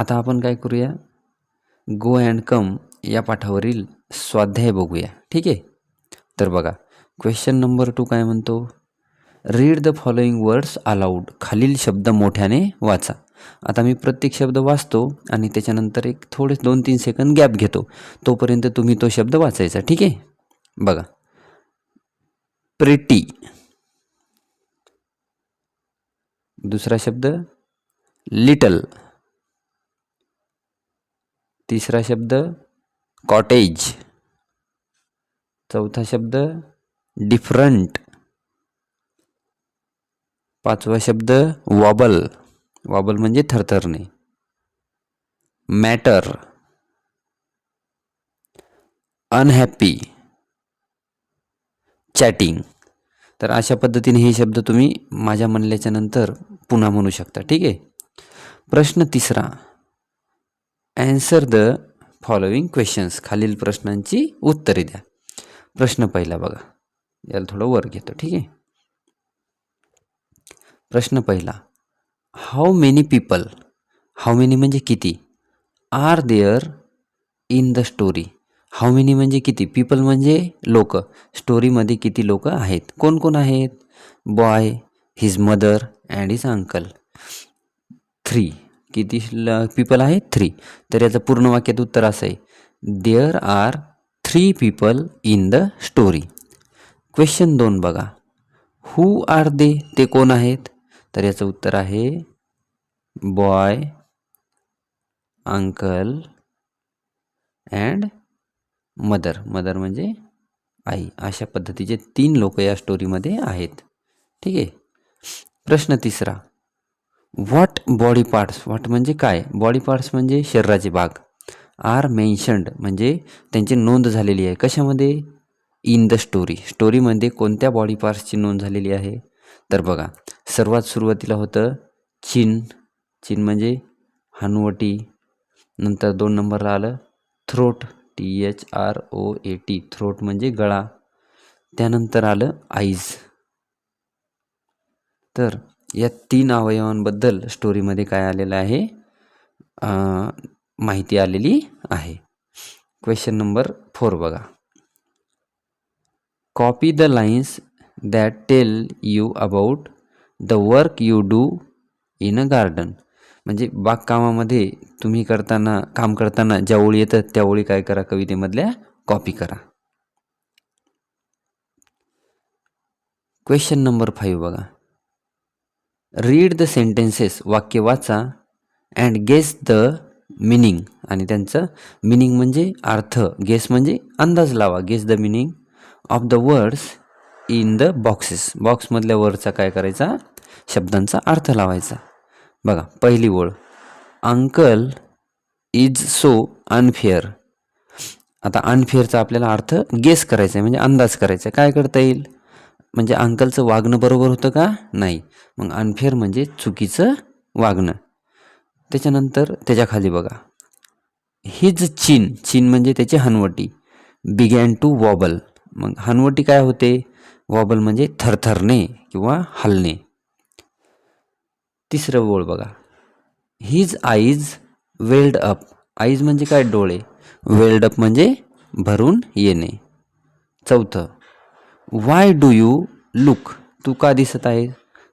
आता आपण काय करूया? गो अँड कम या पाठावरील स्वाध्याय बघूया. ठीक आहे? तर बघा क्वेश्चन नंबर टू काय म्हणतो? Read the following words aloud खालील शब्द मोठ्याने वाचा. आता मी प्रत्येक शब्द वाचतो आणि त्याच्यानंतर एक थोडे दोन तीन सेकंद गॅप घेतो. तोपर्यंत तुम्ही तो शब्द वाचायचा. ठीक आहे? बघा. प्रिटी दुसरा शब्द लिटल तिसरा शब्द कॉटेज. चौथा शब्द डिफरंट. पाचवा शब्द वॉबल. वॉबल म्हणजे थरथरणे. मॅटर. Unhappy chatting. तर अशा पद्धतीने हे शब्द तुम्ही माझ्या म्हणल्याच्या नंतर पुन्हा म्हणू शकता ठीक आहे? प्रश्न तिसरा. ॲन्सर द फॉलोइंग क्वेश्चन्स खालील प्रश्नांची उत्तरे द्या. प्रश्न पहिला बघा. याला थोडं वर घेतो ठीक आहे? प्रश्न पहिला. How many people how many म्हणजे किती? Are there in the story how many म्हणजे किती? पीपल म्हणजे लोक. स्टोरीमध्ये किती लोक आहेत? कोण कोण आहेत? Boy his mother and his uncle three किती पीपल आहे? थ्री तर याचं पूर्ण वाक्यात उत्तर असं आहे. There are three people in the story question दोन बघा. हू आर दे ते कोण आहेत? तर याचं उत्तर आहे boy uncle and mother mother म्हणजे आई. अशा पद्धतीचे तीन लोक या स्टोरीमध्ये आहेत. ठीक आहे? प्रश्न तिसरा. व्हॉट बॉडी पार्ट्स व्हॉट म्हणजे काय? बॉडी पार्ट्स म्हणजे शरीराचे भाग आर मेन्शन्ड म्हणजे त्यांची नोंद झालेली आहे. कशामध्ये? इन द स्टोरी स्टोरीमध्ये कोणत्या बॉडी पार्ट्सची नोंद झालेली आहे? तर बघा सर्वात सुरुवातीला होतं चिन. चिन म्हणजे हनुवटी. नंतर दोन नंबरला आलं throat T H R O A T throat म्हणजे गळा. त्यानंतर आलं आईज तर या तीन अवयवांबद्दल स्टोरीमध्ये काय आलेलं आहे? माहिती आलेली आहे. क्वेश्चन नंबर फोर बघा. Copy the lines that tell you about the work you do in a garden म्हणजे बागकामामध्ये तुम्ही करताना काम करताना ज्या ओळी येतात त्या ओळी काय करा? कवितेमधल्या कॉपी करा. क्वेश्चन नंबर फाईव्ह बघा. रीड द सेंटेन्सेस वाक्य वाचा अँड गेस द मिनिंग आणि त्यांचं मिनिंग म्हणजे अर्थ. गेस म्हणजे अंदाज लावा. Guess the meaning of the words in the boxes बॉक्समधल्या वर्डचा काय करायचा? शब्दांचा अर्थ लावायचा. बघा पहिली ओळ. अंकल इज सो अनफेअर आता अनफेअरचा आपल्याला अर्थ गेस करायचा आहे म्हणजे अंदाज करायचा आहे. काय करता येईल? म्हणजे अंकलचं वागणं बरोबर होतं का? नाही. मग अनफेअर म्हणजे चुकीचं वागणं. त्याच्यानंतर त्याच्याखाली बघा. हिज चीन चीन म्हणजे त्याची हनवटी. बिगॅन टू वॉबल मग हनवटी काय होते? वॉबल म्हणजे थरथरणे किंवा हलणे. तिसरं ओळ बघा. His eyes welled up eyes म्हणजे काय? डोळे. वेल्ड अप म्हणजे भरून येणे. चौथं. वाय डू यू लुक तू का दिसत आहे.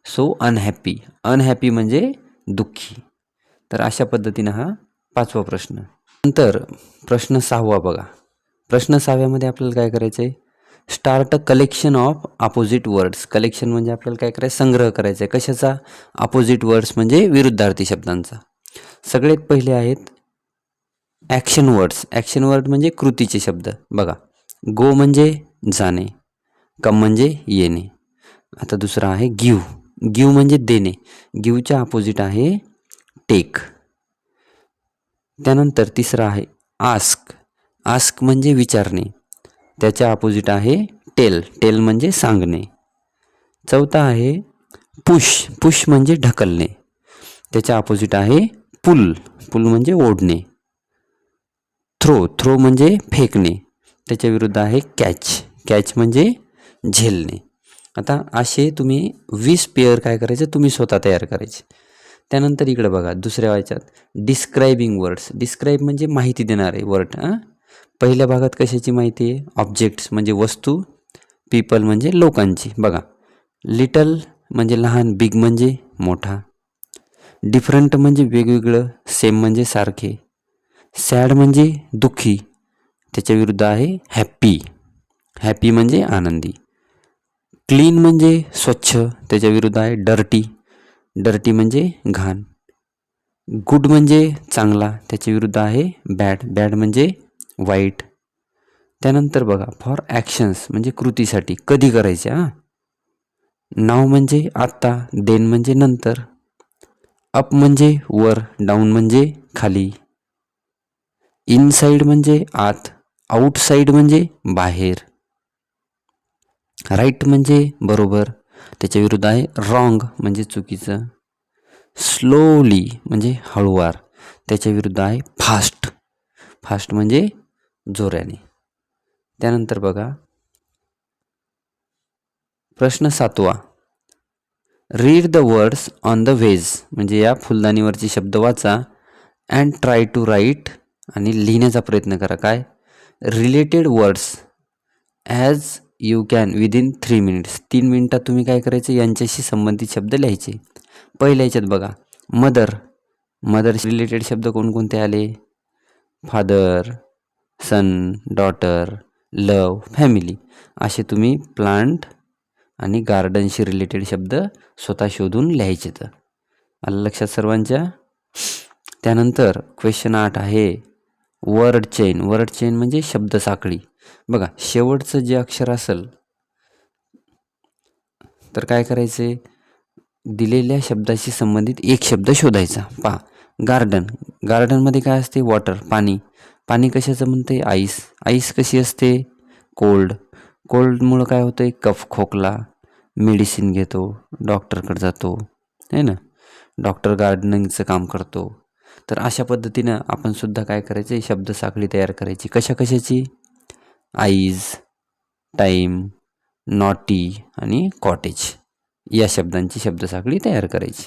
सो अनहॅपी अनहॅपी म्हणजे दुःखी. तर अशा पद्धतीनं हा पाचवा प्रश्न. नंतर प्रश्न सहावा बघा. प्रश्न सहाव्यामध्ये आपल्याला काय करायचं आहे start a collection of opposite words collection म्हणजे आपल्याला काय करायचं संग्रह करायचा आहे कशाचा? अपोजिट वर्ड्स म्हणजे विरुद्धार्थी शब्दांचा. सगळ्यात पहिले आहेत ॲक्शन वर्ड्स ॲक्शन वर्ड म्हणजे कृतीचे शब्द. बघा. गो म्हणजे जाणे. कम म्हणजे येणे. आता दुसरा आहे गिव गिव म्हणजे देणे. गिवच्या अपोजिट आहे टेक त्यानंतर तिसरा आहे आस्क आस्क म्हणजे विचारणे. त्याच्या अपोजिट आहे टेल टेल म्हणजे सांगणे. चौथा आहे पुश पुश म्हणजे ढकलणे. त्याच्या अपोजिट आहे पुल पुल म्हणजे ओढणे. थ्रो थ्रो म्हणजे फेकणे. त्याच्या विरुद्ध आहे कॅच कॅच म्हणजे झेलणे. आता असे तुम्ही वीस पेअर काय करायचे? तुम्ही स्वतः तयार करायचे. त्यानंतर इकडे बघा दुसऱ्या वाच्यात डिस्क्रायबिंग वर्ड्स डिस्क्राईब म्हणजे माहिती देणारे वर्ड हां पहिल्या भागात कशाची माहिती आहे? ऑब्जेक्ट्स म्हणजे वस्तू पीपल म्हणजे लोकांची. बघा लिटल म्हणजे लहान बिग म्हणजे मोठा. डिफरंट म्हणजे वेगवेगळं सेम म्हणजे सारखे. सॅड म्हणजे दुःखी. त्याच्या विरुद्ध आहे हॅप्पी हॅपी म्हणजे आनंदी. क्लीन म्हणजे स्वच्छ त्याच्या विरुद्ध आहे डर्टी. डर्टी म्हणजे घाण. गुड म्हणजे चांगला त्याच्या विरुद्ध आहे बॅड. बॅड म्हणजे वाईट. त्यानंतर बघा फॉर ॲक्शन्स म्हणजे कृतीसाठी कधी करायचे हां? नाव म्हणजे आत्ता देन म्हणजे नंतर. अप म्हणजे वर डाऊन म्हणजे खाली. इनसाईड म्हणजे आत आउटसाईड म्हणजे बाहेर. राईट म्हणजे बरोबर त्याच्या विरुद्ध आहे रॉंग म्हणजे चुकीचं. स्लोली म्हणजे हळूवार त्याच्या विरुद्ध आहे फास्ट फास्ट म्हणजे जोराने त्यानंतर बघा प्रश्न सातवा. Read the words on the vase म्हणजे या फुलदाणीवरचे शब्द वाचा अँड ट्राय टू राईट आणि लिहिण्याचा प्रयत्न करा. काय? Related words as you can within three minutes तीन मिनटात तुम्ही काय करायचं? यांच्याशी संबंधित शब्द लिहायचे. पहिल्या याच्यात बघा मदर मदरशी रिलेटेड शब्द कोणकोणते आले? Father son daughter love family असे तुम्ही प्लांट आणि गार्डनशी रिलेटेड शब्द स्वतः शोधून लिहायचे तर. आलं लक्षात सर्वांच्या? त्यानंतर क्वेश्चन आठ आहे. वर्ड चेन वर्ड चेन म्हणजे शब्द साखळी. बघा शेवटचं जे अक्षर असेल तर काय करायचे? दिलेल्या शब्दाशी संबंधित एक शब्द शोधायचा. पहा गार्डन गार्डनमध्ये काय असते? वॉटर पाणी. पाणी कशाचं म्हणते? आईस आईस कशी असते? कोल्ड कोल्डमुळं काय होतं आहे कफ खोकला. मेडिसिन घेतो. डॉक्टरकडे जातो. है ना? डॉक्टर गार्डनिंगचं काम करतो. तर अशा पद्धतीनं आपण सुद्धा काय करायचं? शब्द साखळी तयार करायची. कशा कशाची? आईज टाईम नॉटी आणि कॉटेज या शब्दांची शब्दसाखळी तयार करायची.